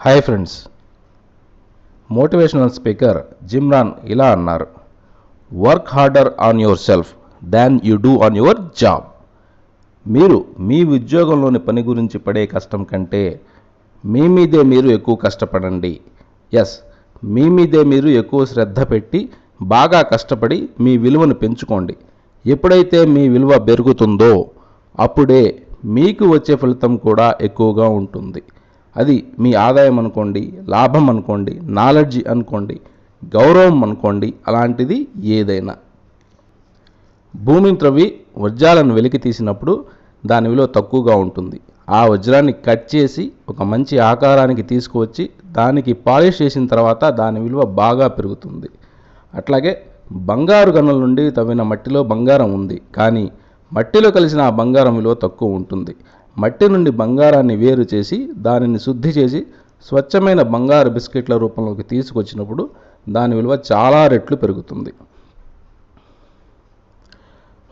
Hi friends motivational speaker Jim Rohn ఇలా అన్నారు. Work harder on yourself than you do on your job మీరు మీ ఉద్యోగంలోని పని గురించి పడే కష్టం కంటే మీ మీదే మీరు ఎక్కువ కష్టపడండి. ఎస్ మీ మీదే మీరు ఎక్కువ శ్రద్ధ పెట్టి బాగా కష్టపడి మీ విలువను పెంచుకోండి. ఎప్పుడైతే మీ విలువ పెరుగుతుందో అప్పుడే మీకు వచ్చే ఫలితం కూడా ఎక్కువగా ఉంటుంది. అది మీ ఆదాయం అనుకోండి లాభం అనుకోండి నాలెడ్జ్ అనుకోండి గౌరవం అనుకోండి అలాంటిది ఏదైనా. భూమిని త్రవ్వి వజ్రాలను వెలికి తీసినప్పుడు దాని విలువ తక్కువగా ఉంటుంది. ఆ వజ్రాన్ని కట్ చేసి ఒక మంచి ఆకారానికి తీసుకువచ్చి దానికి పాలిష్ చేసిన తర్వాత దాని విలువ బాగా పెరుగుతుంది. అట్లాగే బంగారు గనుల నుండి తవ్విన మట్టిలో బంగారం ఉంది. కానీ మట్టిలో కలిసిన ఆ బంగారం విలువ తక్కువ ఉంటుంది. మట్టి నుండి బంగారాన్ని వేరు చేసి దానిని శుద్ధి చేసి స్వచ్ఛమైన బంగారు బిస్కెట్ల రూపంలోకి తీసుకొచ్చినప్పుడు దాని విలువ చాలా రెట్లు పెరుగుతుంది.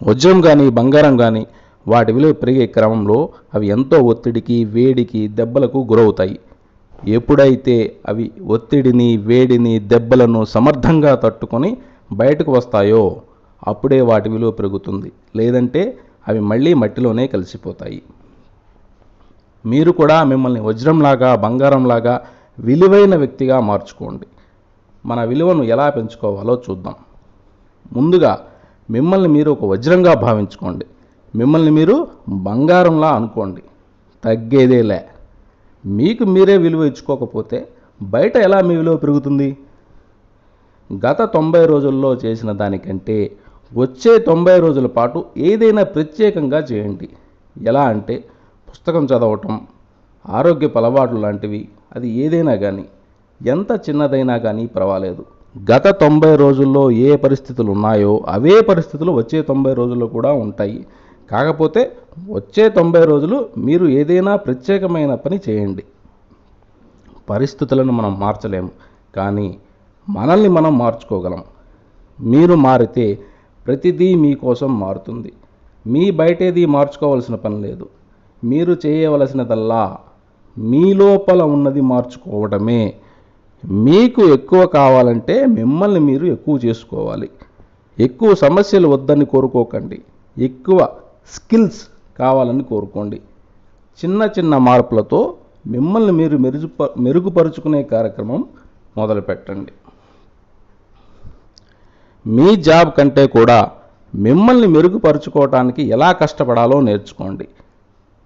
వజ్రం కానీ బంగారం కానీ వాటి విలువ పెరిగే క్రమంలో అవి ఎంతో ఒత్తిడికి వేడికి దెబ్బలకు గురవుతాయి. ఎప్పుడైతే అవి ఒత్తిడిని వేడిని దెబ్బలను సమర్థంగా తట్టుకొని బయటకు వస్తాయో అప్పుడే వాటి విలువ పెరుగుతుంది. లేదంటే అవి మళ్ళీ మట్టిలోనే కలిసిపోతాయి. మీరు కూడా మిమ్మల్ని వజ్రంలాగా బంగారంలాగా విలువైన వ్యక్తిగా మార్చుకోండి. మన విలువను ఎలా పెంచుకోవాలో చూద్దాం. ముందుగా మిమ్మల్ని మీరు ఒక వజ్రంగా భావించుకోండి. మిమ్మల్ని మీరు బంగారంలా అనుకోండి. తగ్గేదేలే. మీకు మీరే విలువ ఇచ్చుకోకపోతే బయట ఎలా మీ విలువ పెరుగుతుంది? గత తొంభై రోజుల్లో చేసిన దానికంటే వచ్చే తొంభై రోజుల పాటు ఏదైనా ప్రత్యేకంగా చేయండి. ఎలా అంటే పుస్తకం చదవటం ఆరోగ్యపు అలవాట్లు లాంటివి అది ఏదైనా కానీ ఎంత చిన్నదైనా కానీ పర్వాలేదు. గత తొంభై రోజుల్లో ఏ పరిస్థితులు ఉన్నాయో అవే పరిస్థితులు వచ్చే తొంభై రోజుల్లో కూడా ఉంటాయి. కాకపోతే వచ్చే తొంభై రోజులు మీరు ఏదైనా ప్రత్యేకమైన పని చేయండి. పరిస్థితులను మనం మార్చలేము. కానీ మనల్ని మనం మార్చుకోగలం. మీరు మారితే ప్రతిదీ మీకోసం మారుతుంది. మీ బయటేది మార్చుకోవాల్సిన పని లేదు. మీరు చేయవలసినదల్లా మీ లోపల ఉన్నది మార్చుకోవడమే. మీకు ఎక్కువ కావాలంటే మిమ్మల్ని మీరు ఎక్కువ చేసుకోవాలి. ఎక్కువ సమస్యలు వద్దని కోరుకోకండి. ఎక్కువ స్కిల్స్ కావాలని కోరుకోండి. చిన్న చిన్న మార్పులతో మిమ్మల్ని మీరు మెరుగుప మెరుగుపరుచుకునే కార్యక్రమం మొదలుపెట్టండి. మీ జాబ్ కంటే కూడా మిమ్మల్ని మెరుగుపరుచుకోవటానికి ఎలా కష్టపడాలో నేర్చుకోండి.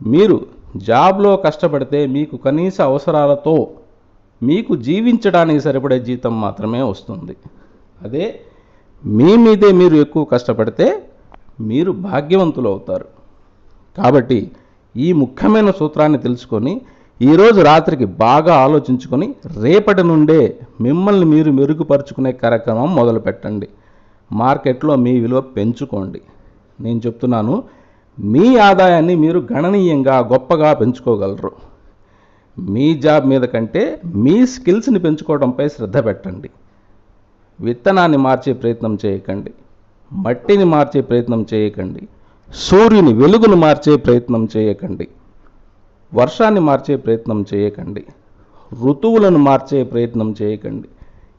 మీరు జాబ్లో కష్టపడితే మీకు కనీస అవసరాలతో మీకు జీవించడానికి సరిపడే జీతం మాత్రమే వస్తుంది. అదే మీ మీదే మీరు ఎక్కువ కష్టపడితే మీరు భాగ్యవంతులు అవుతారు. కాబట్టి ఈ ముఖ్యమైన సూత్రాన్ని తెలుసుకొని ఈరోజు రాత్రికి బాగా ఆలోచించుకొని రేపటి నుండే మిమ్మల్ని మీరు మెరుగుపరుచుకునే కార్యక్రమం మొదలుపెట్టండి. మార్కెట్లో మీ విలువ పెంచుకోండి. నేను చెప్తున్నాను మీ ఆదాయాన్ని మీరు గణనీయంగా గొప్పగా పెంచుకోగలరు. మీ జాబ్ మీద కంటే మీ స్కిల్స్ని పెంచుకోవడంపై శ్రద్ధ పెట్టండి. విత్తనాన్ని మార్చే ప్రయత్నం చేయకండి. మట్టిని మార్చే ప్రయత్నం చేయకండి. సూర్యుని వెలుగును మార్చే ప్రయత్నం చేయకండి. వర్షాన్ని మార్చే ప్రయత్నం చేయకండి. ఋతువులను మార్చే ప్రయత్నం చేయకండి.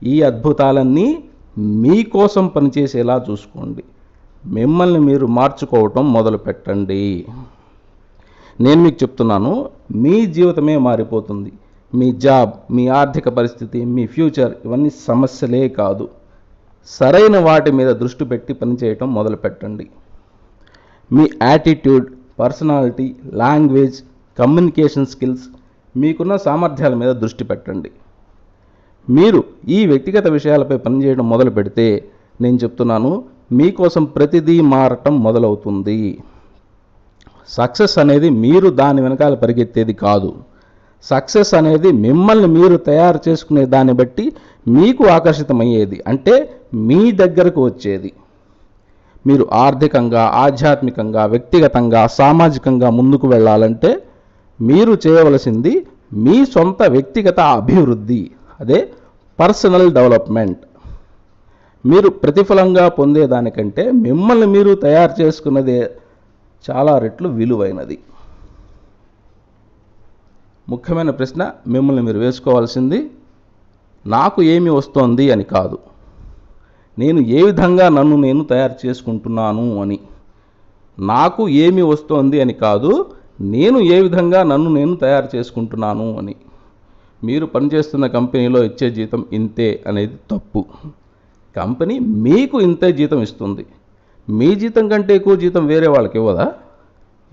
ఈ అద్భుతాలన్నీ మీకోసం పనిచేసేలా చూసుకోండి. మిమ్మల్ని మీరు మార్చుకోవటం మొదలు పెట్టండి నేను మీకు చెప్తున్నాను మీ జీవితమే మారిపోతుంది. మీ జాబ్ మీ ఆర్థిక పరిస్థితి మీ ఫ్యూచర్ ఇవన్నీ సమస్యలే కాదు. సరైన వాటి మీద దృష్టి పెట్టి పనిచేయటం మొదలు పెట్టండి మీ attitude personality language communication skills మీకున్న సామర్థ్యాల మీద దృష్టి పెట్టండి. మీరు ఈ వ్యక్తిగత విషయాలపై పనిచేయడం మొదలు పెడితే నేను చెప్తున్నాను మీకోసం ప్రతిదీ మారటం మొదలవుతుంది. సక్సెస్ అనేది మీరు దాని వెనకాల పరిగెత్తేది కాదు. సక్సెస్ అనేది మిమ్మల్ని మీరు తయారు చేసుకునే దాన్ని బట్టి మీకు ఆకర్షితమయ్యేది. అంటే మీ దగ్గరకు వచ్చేది. మీరు ఆర్థికంగా ఆధ్యాత్మికంగా వ్యక్తిగతంగా సామాజికంగా ముందుకు వెళ్ళాలంటే మీరు చేయవలసింది మీ సొంత వ్యక్తిగత అభివృద్ధి. అదే పర్సనల్ డెవలప్మెంట్. మీరు ప్రతిఫలంగా పొందేదానికంటే మిమ్మల్ని మీరు తయారు చేసుకున్నదే చాలా రెట్లు విలువైనది. ముఖ్యమైన ప్రశ్న మిమ్మల్ని మీరు వేసుకోవాల్సింది నాకు ఏమి వస్తోంది అని కాదు. నేను ఏ విధంగా నన్ను నేను తయారు చేసుకుంటున్నాను అని. నాకు ఏమి వస్తోంది అని కాదు నేను ఏ విధంగా నన్ను నేను తయారు చేసుకుంటున్నాను అని. మీరు పనిచేస్తున్న కంపెనీలో ఇచ్చే జీతం ఇంతే అనేది తప్పు. కంపెనీ మీకు ఇంతే జీతం ఇస్తుంది. మీ జీతం కంటే ఎక్కువ జీతం వేరే వాళ్ళకి ఇవ్వదా?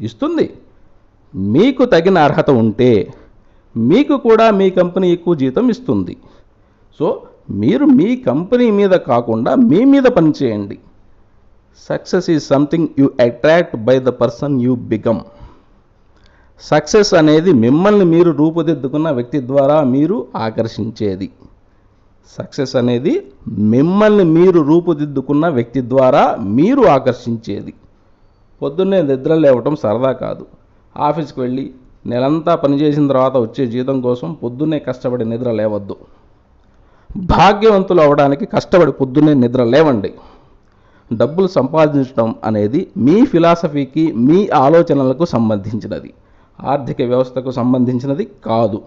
ఇస్తుంది. మీకు తగిన అర్హత ఉంటే మీకు కూడా మీ కంపెనీ ఎక్కువ జీతం ఇస్తుంది. సో మీరు మీ కంపెనీ మీద కాకుండా మీ మీద పనిచేయండి success is something you attract by the person you become. Success అనేది మిమ్మల్ని మీరు రూపుదిద్దుకున్న వ్యక్తి ద్వారా మీరు ఆకర్షించేది. సక్సెస్ అనేది మిమ్మల్ని మీరు రూపుదిద్దుకున్న వ్యక్తి ద్వారా మీరు ఆకర్షించేది. పొద్దున్నే నిద్ర లేవటం సరదా కాదు. ఆఫీస్కి వెళ్ళి నెలంతా పనిచేసిన తర్వాత వచ్చే జీతం కోసం పొద్దున్నే కష్టపడి నిద్ర లేవద్దు. భాగ్యవంతులు అవడానికి కష్టపడి పొద్దున్నే నిద్ర లేవండి. డబ్బులు సంపాదించడం అనేది మీ ఫిలాసఫీకి మీ ఆలోచనలకు సంబంధించినది. ఆర్థిక వ్యవస్థకు సంబంధించినది కాదు.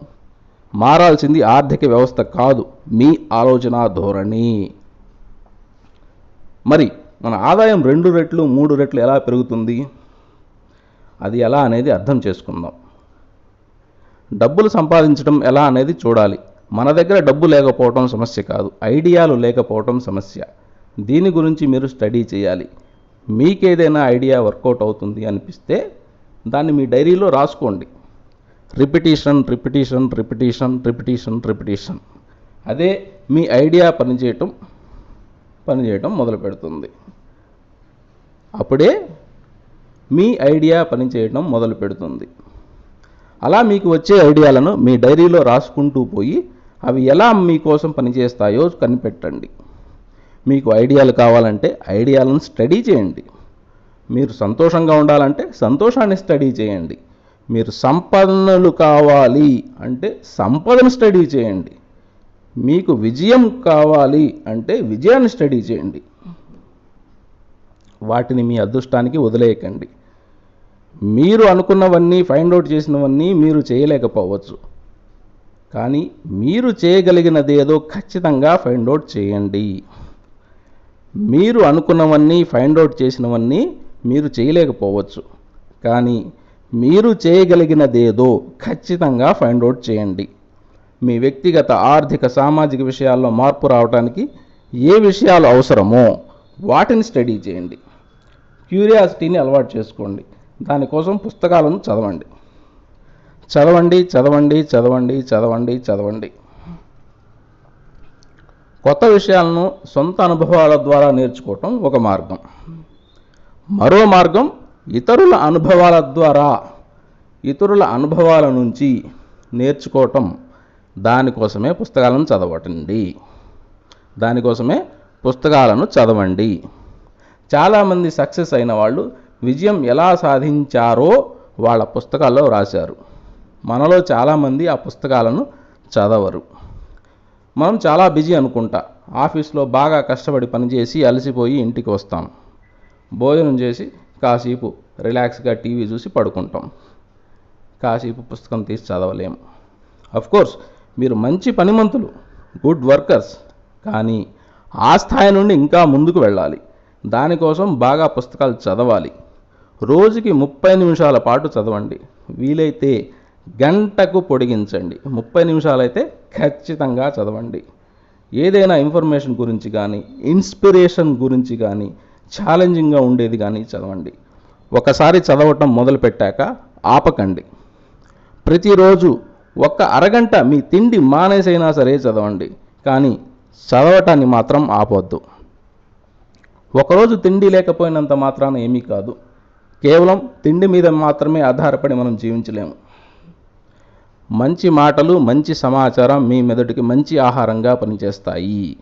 మారాల్సింది ఆర్థిక వ్యవస్థ కాదు మీ ఆలోచన ధోరణి. మరి మన ఆదాయం రెండు రెట్లు మూడు రెట్లు ఎలా పెరుగుతుంది? అది ఎలా అనేది అర్థం చేసుకుందాం. డబ్బులు సంపాదించడం ఎలా అనేది చూడాలి. మన దగ్గర డబ్బు లేకపోవటం సమస్య కాదు ఐడియాలు లేకపోవటం సమస్య. దీని గురించి మీరు స్టడీ చేయాలి. మీకేదైనా ఐడియా వర్కౌట్ అవుతుంది అనిపిస్తే దాన్ని మీ డైరీలో రాసుకోండి. Repetition repetition repetition repetition repetition అదే మీ ఐడియా పనిచేయటం పనిచేయటం మొదలు పెడుతుంది. అప్పుడే మీ ఐడియా పనిచేయటం మొదలు పెడుతుంది. అలా మీకు వచ్చే ఐడియాలను మీ డైరీలో రాసుకుంటూ పోయి అవి ఎలా మీకోసం పనిచేస్తాయో కనిపెట్టండి. మీకు ఐడియాలు కావాలంటే ఐడియాలను స్టడీ చేయండి. మీరు సంతోషంగా ఉండాలంటే సంతోషాన్ని స్టడీ చేయండి. మీరు సంపన్నులు కావాలి అంటే సంపదను స్టడీ చేయండి. మీకు విజయం కావాలి అంటే విజయాన్ని స్టడీ చేయండి. వాటిని మీ అదృష్టానికి వదిలేయకండి. మీరు అనుకున్నవన్నీ ఫైండ్ అవుట్ చేసినవన్నీ మీరు చేయలేకపోవచ్చు. కానీ మీరు చేయగలిగినది ఏదో ఖచ్చితంగా ఫైండ్ అవుట్ చేయండి. మీరు అనుకున్నవన్నీ ఫైండ్ అవుట్ చేసినవన్నీ మీరు చేయలేకపోవచ్చు. కానీ మీరు చేయగలిగినదేదో ఖచ్చితంగా ఫైండ్ అవుట్ చేయండి. మీ వ్యక్తిగత ఆర్థిక సామాజిక విషయాల్లో మార్పు రావడానికి ఏ విషయాలు అవసరమో వాటిని స్టడీ చేయండి. క్యూరియాసిటీని అలవాటు చేసుకోండి. దానికోసం పుస్తకాలను చదవండి. చదవండి చదవండి చదవండి చదవండి చదవండి. కొత్త విషయాలను సొంత అనుభవాల ద్వారా నేర్చుకోవటం ఒక మార్గం. మరో మార్గం ఇతరుల అనుభవాల ద్వారా ఇతరుల అనుభవాల నుంచి నేర్చుకోవటం దానికోసమే పుస్తకాలను చదవటండి. దానికోసమే పుస్తకాలను చదవండి. చాలామంది సక్సెస్ అయిన వాళ్ళు విజయం ఎలా సాధించారో వాళ్ళ పుస్తకాల్లో రాశారు. మనలో చాలామంది ఆ పుస్తకాలను చదవరు. మనం చాలా బిజీ అనుకుంటా. ఆఫీస్లో బాగా కష్టపడి పనిచేసి అలసిపోయి ఇంటికి వస్తాం. భోజనం చేసి కాసేపు రిలాక్స్గా టీవీ చూసి పడుకుంటాం. కాసేపు పుస్తకం తీసి చదవలేము కోర్స్ మీరు మంచి పనిమంతులు గుడ్ వర్కర్స్ కానీ ఆ స్థాయి నుండి ఇంకా ముందుకు వెళ్ళాలి. దానికోసం బాగా పుస్తకాలు చదవాలి. రోజుకి ముప్పై నిమిషాల పాటు చదవండి. వీలైతే గంటకు పొడిగించండి. ముప్పై నిమిషాలైతే ఖచ్చితంగా చదవండి. ఏదైనా ఇన్ఫర్మేషన్ గురించి కానీ ఇన్స్పిరేషన్ గురించి కానీ ఛాలెంజింగ్గా ఉండేది కానీ చదవండి. ఒకసారి చదవటం మొదలుపెట్టాక ఆపకండి. ప్రతిరోజు ఒక్క అరగంట మీ తిండి మానేసైనా సరే చదవండి కానీ చదవటాన్ని మాత్రం ఆపొద్దు. ఒకరోజు తిండి లేకపోయినంత మాత్రాన ఏమీ కాదు. కేవలం తిండి మీద మాత్రమే ఆధారపడి మనం జీవించలేము. మంచి మాటలు మంచి సమాచారం మీ మెదడుకి మంచి ఆహారంగా పనిచేస్తాయి.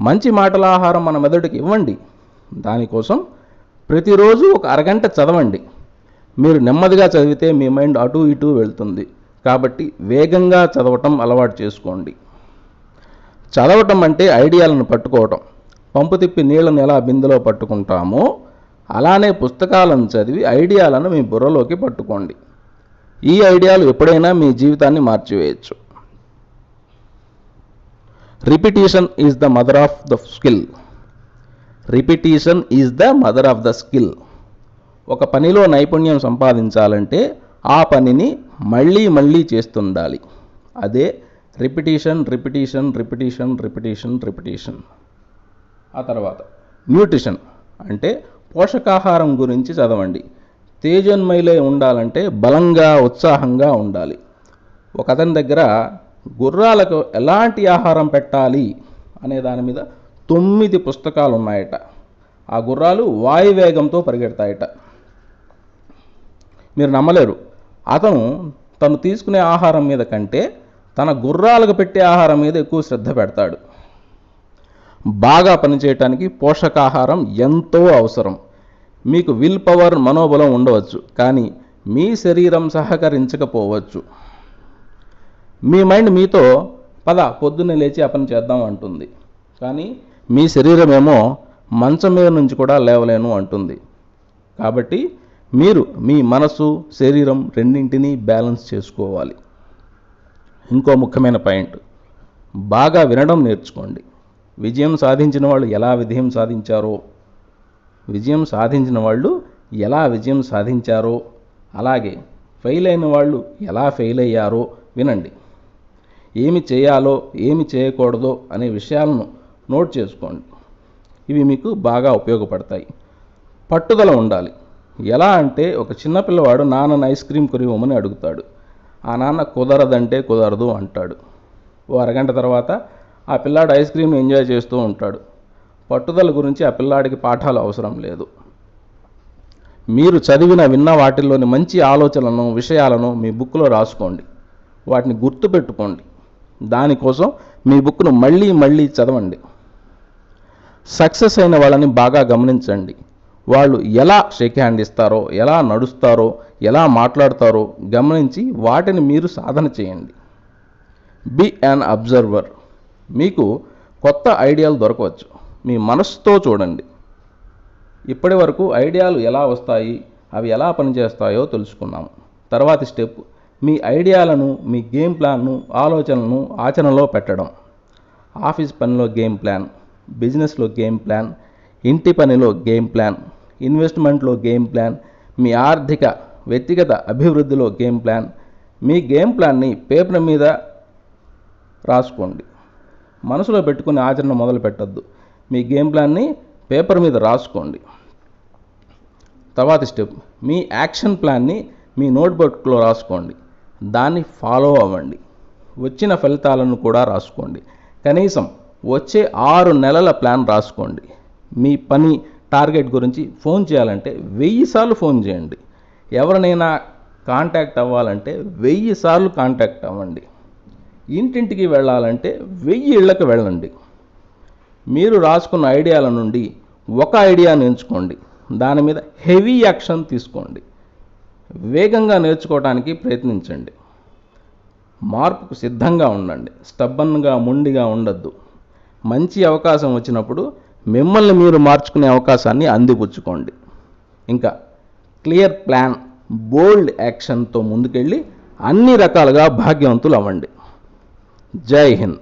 మంచి మాటల ఆహారం మన మెదడుకి ఇవ్వండి. దానికోసం ప్రతిరోజు ఒక అరగంట చదవండి. మీరు నెమ్మదిగా చదివితే మీ మైండ్ అటు ఇటు వెళ్తుంది. కాబట్టి వేగంగా చదవటం అలవాటు చేసుకోండి. చదవటం అంటే ఐడియాలను పట్టుకోవటం. పంపు తిప్పి నీళ్ళను ఎలా బిందెలో పట్టుకుంటామో అలానే పుస్తకాలను చదివి ఐడియాలను మీ బుర్రలోకి పట్టుకోండి. ఈ ఐడియాలు ఎప్పుడైనా మీ జీవితాన్ని మార్చివేయచ్చు. Repetition is the mother of the skill. Repetition is the mother of the skill ఒక పనిలో నైపుణ్యం సంపాదించాలంటే ఆ పనిని మళ్ళీ మళ్ళీ చేస్తుండాలి. అదే repetition repetition repetition repetition repetition ఆ తర్వాత న్యూట్రిషన్ అంటే పోషకాహారం గురించి చదవండి. తేజోన్మయిలై ఉండాలంటే బలంగా ఉత్సాహంగా ఉండాలి. ఒక అతని దగ్గర గుర్రాలకు ఎలాంటి ఆహారం పెట్టాలి అనే దాని మీద తొమ్మిది పుస్తకాలు ఉన్నాయట ఆ గుర్రాలు వాయువేగంతో పరిగెడతాయట. మీరు నమ్మలేరు. అతను తను తీసుకునే ఆహారం మీద కంటే తన గుర్రాలకు పెట్టే ఆహారం మీద ఎక్కువ శ్రద్ధ పెడతాడు. బాగా పనిచేయటానికి పోషకాహారం ఎంతో అవసరం. మీకు విల్ పవర్ మనోబలం ఉండవచ్చు కానీ మీ శరీరం సహకరించకపోవచ్చు. మీ మైండ్ మీతో పద పొద్దున్నే లేచి ఆ పని చేద్దాం అంటుంది. కానీ మీ శరీరమేమో మంచం మీద నుంచి కూడా లేవలేను అంటుంది. కాబట్టి మీరు మీ మనసు శరీరం రెండింటినీ బ్యాలెన్స్ చేసుకోవాలి. ఇంకో ముఖ్యమైన పాయింట్. బాగా వినడం నేర్చుకోండి. విజయం సాధించిన వాళ్ళు ఎలా విజయం సాధించారో? విజయం సాధించిన వాళ్ళు ఎలా విజయం సాధించారో? అలాగే ఫెయిల్ అయిన వాళ్ళు ఎలా ఫెయిల్ అయ్యారో వినండి. ఏమి చేయాలో ఏమి చేయకూడదో అనే విషయాలను నోట్ చేసుకోండి. ఇవి మీకు బాగా ఉపయోగపడతాయి. పట్టుదల ఉండాలి. ఎలా అంటే ఒక చిన్నపిల్లవాడు నాన్నని ఐస్ క్రీమ్ కొనివ్వమని అడుగుతాడు. ఆ నాన్న కుదరదంటే కుదరదు అంటాడు. ఓ అరగంట తర్వాత ఆ పిల్లాడు ఐస్ క్రీమ్ని ఎంజాయ్ చేస్తూ ఉంటాడు. పట్టుదల గురించి ఆ పిల్లాడికి పాఠాలు అవసరం లేదు. మీరు చదివిన విన్న వాటిల్లోని మంచి ఆలోచనలను విషయాలను మీ బుక్లో రాసుకోండి. వాటిని గుర్తుపెట్టుకోండి. దానికోసం మీ బుక్ను మళ్ళీ మళ్ళీ చదవండి. సక్సెస్ అయిన వాళ్ళని బాగా గమనించండి. వాళ్ళు ఎలా షేక్ హ్యాండ్ ఇస్తారో ఎలా నడుస్తారో ఎలా మాట్లాడతారో గమనించి వాటిని మీరు సాధన చేయండి. బి అన్ అబ్జర్వర్ మీకు కొత్త ఐడియాలు దొరకవచ్చు. మీ మనస్సుతో చూడండి. ఇప్పటి వరకు ఐడియాలు ఎలా వస్తాయి అవి ఎలా పనిచేస్తాయో తెలుసుకున్నాము. తర్వాతి స్టెప్ మీ ఐడియాలను మీ గేమ్ ప్లాన్ను ఆలోచనలను ఆచరణలో పెట్టడం. ఆఫీస్ పనిలో గేమ్ ప్లాన్. బిజినెస్లో గేమ్ ప్లాన్ ఇంటి పనిలో గేమ్ ప్లాన్ ఇన్వెస్ట్మెంట్లో గేమ్ ప్లాన్ మీ ఆర్థిక వ్యక్తిగత అభివృద్ధిలో గేమ్ ప్లాన్ మీ గేమ్ ప్లాన్ని పేపర్ మీద రాసుకోండి. మనసులో పెట్టుకుని ఆచరణ మొదలు పెట్టద్దు. మీ గేమ్ ప్లాన్ని పేపర్ మీద రాసుకోండి. తర్వాత స్టెప్ మీ యాక్షన్ ప్లాన్ని మీ నోట్బుక్లో రాసుకోండి. దాన్ని ఫాలో అవ్వండి. వచ్చిన ఫలితాలను కూడా రాసుకోండి. కనీసం వచ్చే ఆరు నెలల ప్లాన్ రాసుకోండి. మీ పని టార్గెట్ గురించి ఫోన్ చేయాలంటే వెయ్యి సార్లు ఫోన్ చేయండి. ఎవరినైనా కాంటాక్ట్ అవ్వాలంటే వెయ్యి సార్లు కాంటాక్ట్ అవ్వండి. ఇంటింటికి వెళ్ళాలంటే వెయ్యి ఇళ్ళకి వెళ్ళండి. మీరు రాసుకున్న ఐడియాల నుండి ఒక ఐడియాను ఎంచుకోండి. దాని మీద హెవీ యాక్షన్ తీసుకోండి. వేగంగా నేర్చుకోవడానికి ప్రయత్నించండి. మార్పుకు సిద్ధంగా ఉండండి. స్టబ్బన్గా మొండిగా ఉండద్దు. మంచి అవకాశం వచ్చినప్పుడు మిమ్మల్ని మీరు మార్చుకునే అవకాశాన్ని అందిపుచ్చుకోండి. ఇంకా క్లియర్ ప్లాన్ బోల్డ్ యాక్షన్తో ముందుకెళ్ళి అన్ని రకాలుగా భాగ్యవంతులు అవ్వండి జై హింద్.